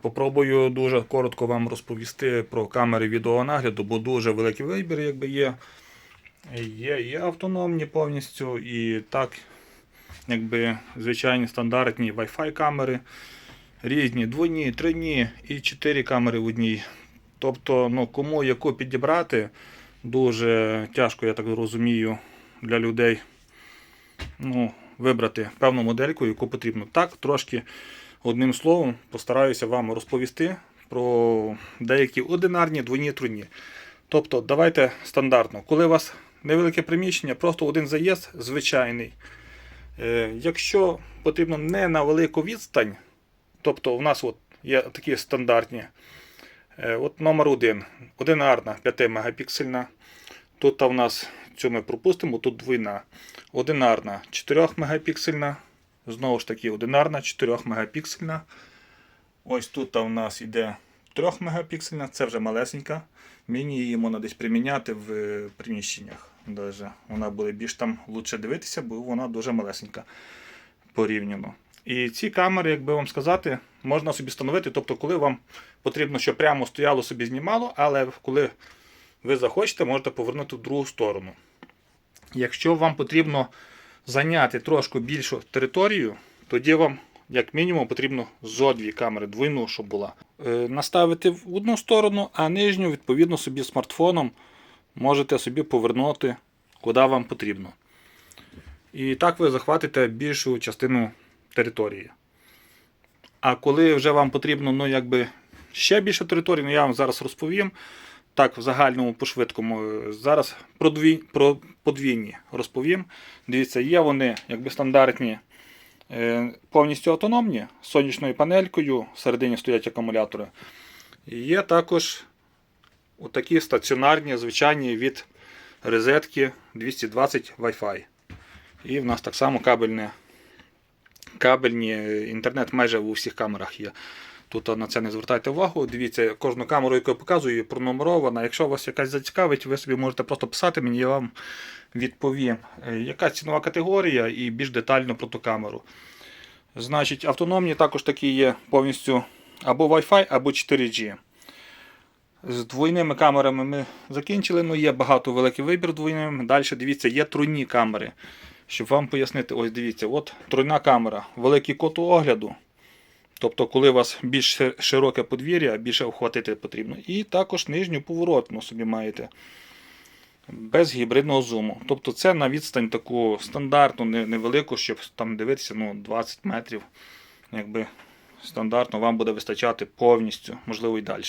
Попробую дуже коротко вам розповісти про камери відеонагляду, бо дуже великий вибір якби є. Є і автономні повністю, і так, якби звичайні стандартні Wi-Fi камери, різні двойні, тройні і чотири камери в одній. Тобто, ну, кому яку підібрати, дуже тяжко, я так розумію, для людей ну, вибрати певну модельку, яку потрібно. Так, трошки одним словом постараюся вам розповісти про деякі одинарні двойні тройні. Тобто, давайте стандартно. Коли у вас невелике приміщення, просто один заїзд звичайний. Е, якщо потрібно не на велику відстань, тобто у нас от є такі стандартні. Е, от номер один. Одинарна 5 мегапіксельна. Тут у нас цю ми пропустимо, тут двойна. Одинарна 4 мегапіксельна. Знову ж таки, одинарна 4 мегапіксельна. Ось тут у нас йде 3 мегапіксельна, це вже малесенька. Мені її можна десь приміняти в е, приміщеннях. Даже. Вона буде більш там лучше дивитися, бо вона дуже малесенька порівняно. І ці камери, як би вам сказати, можна собі встановити. Тобто, коли вам потрібно, щоб прямо стояло собі знімало, але коли ви захочете, можете повернути в другу сторону. Якщо вам потрібно зайняти трошки більшу територію, тоді вам, як мінімум, потрібно зо дві камери, двойну, щоб була. Е, наставити в одну сторону, а нижню, відповідно, собі смартфоном можете собі повернути куди вам потрібно. І так ви захватите більшу частину території. А коли вже вам потрібно, ну, якби ще більше території, ну я вам зараз розповім. Так, в загальному по швидкому. е, Зараз про, дві, про подвійні розповім. Дивіться, є вони якби стандартні, е, повністю автономні, з сонячною панелькою, всередині стоять акумулятори. Є також отакі стаціонарні, звичайні від розетки 220 Wi-Fi. І в нас так само кабельне, кабельні е, інтернет майже у всіх камерах є. Тут на це не звертайте увагу. Дивіться, кожну камеру, яку я показую, пронумерована. Якщо вас якась зацікавить, ви собі можете просто писати мені, я вам відповім, е, яка цінова категорія і більш детально про ту камеру. Значить, автономні також такі є повністю або Wi-Fi, або 4G. З двойними камерами ми закінчили, ну є багато великий вибір двойним. Далі дивіться, є тройні камери. Щоб вам пояснити, ось дивіться, от тройна камера, великий кут огляду. Тобто, коли у вас більш широке подвір'я, більше охватити потрібно. І також нижню поворотну собі маєте. Без гібридного зуму. Тобто це на відстань таку стандартну, невелику, щоб там дивитися ну, 20 метрів. Якби стандартно вам буде вистачати повністю, можливо і далі.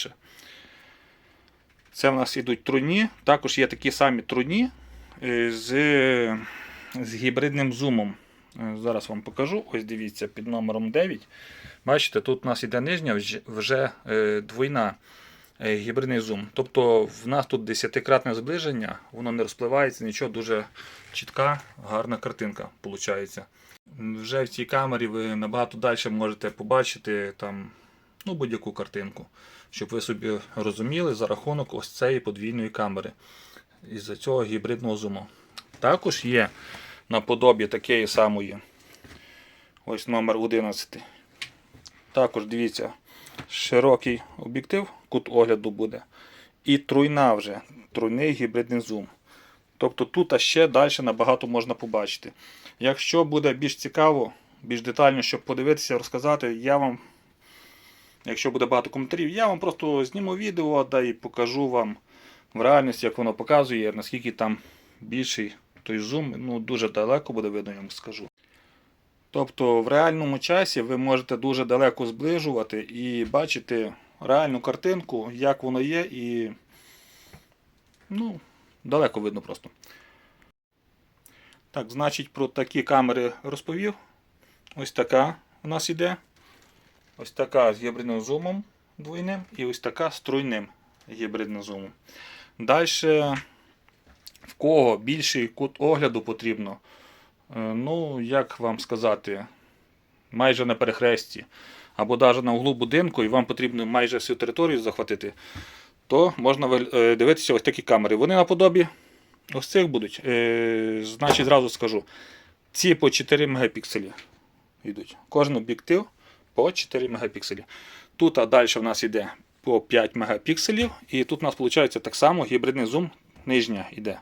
Це в нас ідуть труні. Також є такі самі труні е, з, з гібридним зумом. Е, Зараз вам покажу. Ось дивіться під номером 9. Бачите, тут у нас іде нижня вже, е, двойна е, гібридний зум. Тобто в нас тут десятикратне зближення, воно не розпливається, нічого дуже чітка, гарна картинка виходить. Вже в цій камері ви набагато далі можете побачити там, ну, будь-яку картинку, щоб ви собі розуміли за рахунок ось цієї подвійної камери із-за цього гібридного зуму. Також є наподобі такої самої. Ось номер 11. Також дивіться, широкий об'єктив, кут огляду буде. І труйна вже, труйний гібридний зум. Тобто тут ще далі набагато можна побачити. Якщо буде більш цікаво, більш детально, щоб подивитися, розказати, я вам, якщо буде багато коментарів, я вам просто зніму відео да і покажу вам в реальності, як воно показує, наскільки там більший той зум, ну дуже далеко буде видно, я вам скажу. Тобто в реальному часі ви можете дуже далеко зближувати і бачити реальну картинку, як воно є, і ну, далеко видно просто. Так, значить, про такі камери розповів. Ось така у нас іде. Ось така з гібридним зумом двойним і ось така з тройним гібридним зумом. Далі, в кого більший кут огляду потрібно, Е, ну, як вам сказати, майже на перехресті, або навіть на углу будинку, і вам потрібно майже всю територію захватити, то можна е, дивитися ось такі камери. Вони наподобі ось цих будуть. Е, Значить, зразу скажу, ці по 4 мегапікселі йдуть. Кожен об'єктив по 4 мегапікселі. Тут а далі в нас йде по 5 мегапікселів, і тут у нас виходить так само гібридний зум нижня йде.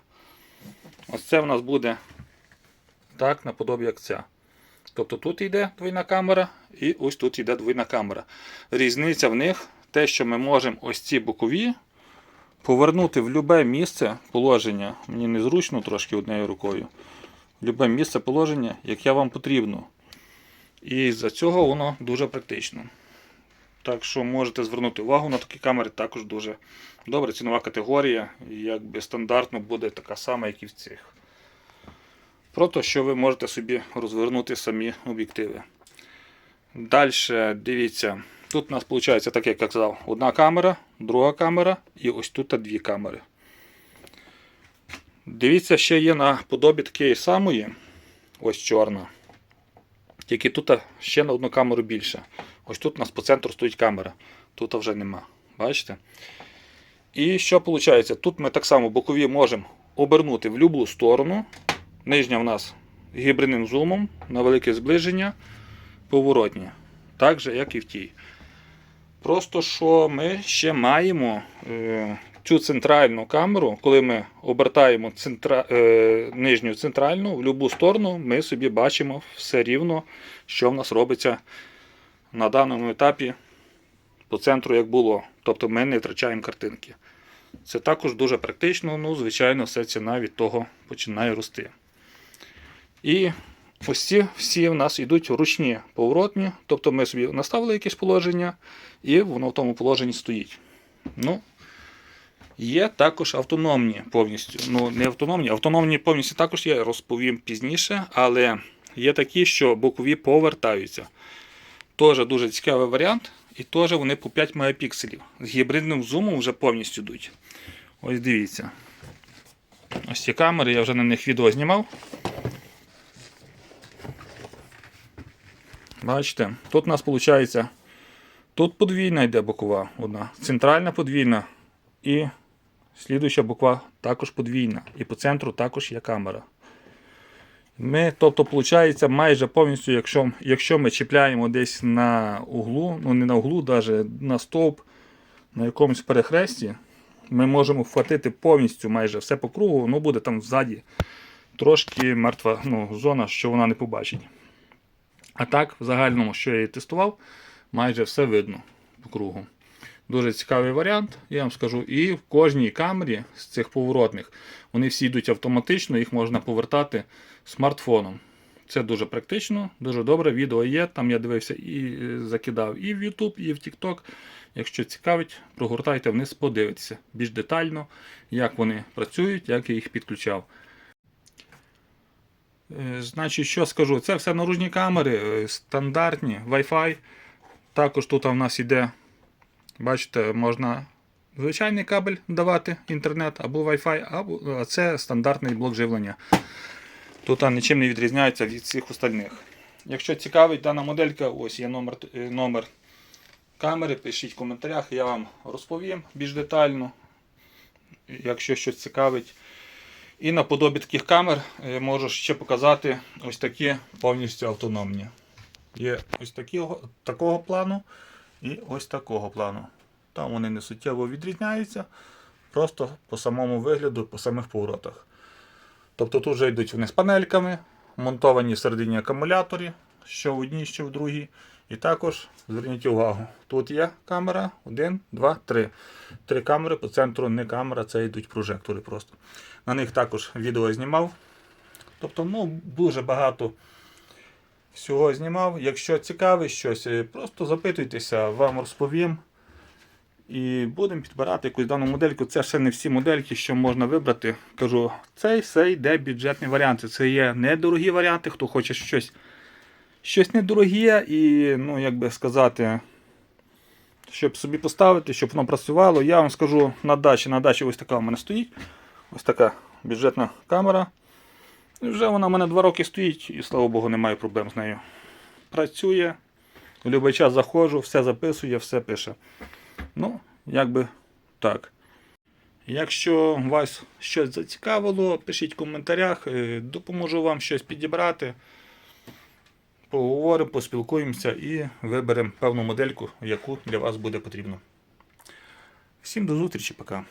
Ось це в нас буде так, наподобі як ця. Тобто тут йде двойна камера, і ось тут йде двойна камера. Різниця в них те, що ми можемо ось ці бокові повернути в будь-яке місце положення. Мені незручно трошки однією рукою. Будь-яке місце положення, яке вам потрібно. І за цього воно дуже практично. Так що можете звернути увагу на такі камери, також дуже добре. Цінова категорія, якби стандартно буде така сама, як і в цих. Просто що ви можете собі розвернути самі об'єктиви. Далі дивіться, тут у нас виходить, так як я казав, одна камера, друга камера і ось тут дві камери. Дивіться, ще є на подобі такої самої, ось чорна. Тільки тут ще на одну камеру більше. Ось тут у нас по центру стоїть камера. Тут вже нема. Бачите? І що виходить? Тут ми так само бокові можемо обернути в будь-яку сторону. Нижня в нас гібридним зумом на велике зближення, поворотні. Так же, як і в тій. Просто що ми ще маємо е, цю центральну камеру, коли ми обертаємо центра, е, нижню центральну в будь-яку сторону, ми собі бачимо все рівно, що в нас робиться на даному етапі по центру, як було. Тобто ми не втрачаємо картинки. Це також дуже практично, ну, звичайно, все ціна від того починає рости. І ось ці всі в нас йдуть ручні поворотні, тобто ми собі наставили якесь положення, і воно в тому положенні стоїть. Ну, Є також автономні повністю. Ну, не автономні, автономні повністю також я розповім пізніше, але є такі, що бокові повертаються. Теж дуже цікавий варіант. І теж вони по 5 мегапікселів. З гібридним зумом вже повністю йдуть. Ось дивіться. Ось ці камери, я вже на них відео знімав. Бачите, тут у нас виходить, тут подвійна йде бокова одна, центральна подвійна і слідуюча буква також подвійна. І по центру також є камера. Ми, тобто, виходить, майже повністю, якщо, якщо ми чіпляємо десь на углу, ну не на углу, навіть на стовп, на якомусь перехресті, ми можемо вхватити повністю майже все по кругу, ну буде там ззаді трошки мертва ну, зона, що вона не побачить. А так, в загальному, що я і тестував, майже все видно по кругу. Дуже цікавий варіант, я вам скажу. І в кожній камері з цих поворотних вони всі йдуть автоматично, їх можна повертати смартфоном. Це дуже практично, дуже добре. Відео є. Там я дивився і е, закидав і в YouTube, і в TikTok. Якщо цікавить, прогортайте вниз, подивитися більш детально, як вони працюють, як я їх підключав. Е, Значить, що скажу? Це все наружні камери, е, стандартні, Wi-Fi. Також тут у нас іде, бачите, можна звичайний кабель давати, інтернет або Wi-Fi, або а це стандартний блок живлення. Тут нічим не відрізняється від всіх остальних. Якщо цікавить дана моделька, ось є номер, е, номер камери, пишіть в коментарях, я вам розповім більш детально, якщо щось цікавить. І наподобі таких камер е, можу ще показати ось такі повністю автономні. Є ось такого, такого плану і ось такого плану. Там вони не суттєво відрізняються, просто по самому вигляду, по самих поворотах. Тобто тут вже йдуть вони з панельками, монтовані всередині акумулятори, що в одній, що в другій. І також зверніть увагу, тут є камера 1, 2, 3. Три камери по центру не камера, це йдуть прожектори просто. На них також відео знімав. Тобто, ну, дуже багато всього знімав. Якщо цікавить щось, е, просто запитуйтеся, вам розповім. І будемо підбирати якусь дану модельку. Це ще не всі модельки, що можна вибрати. Кажу, цей все йде бюджетні варіанти. Це є недорогі варіанти, хто хоче щось щось недороге і, ну, як би сказати, щоб собі поставити, щоб воно працювало. Я вам скажу на дачі. На дачі ось така у мене стоїть. Ось така бюджетна камера. Вже вона в мене два роки стоїть і, слава Богу, немає проблем з нею. Працює. В будь-який час заходжу, все записує, все пише. Ну, якби так. Якщо вас щось зацікавило, пишіть в коментарях, е, допоможу вам щось підібрати. поговоримо, поспілкуємося і виберемо певну модельку, яку для вас буде потрібно. Всім до зустрічі, пока.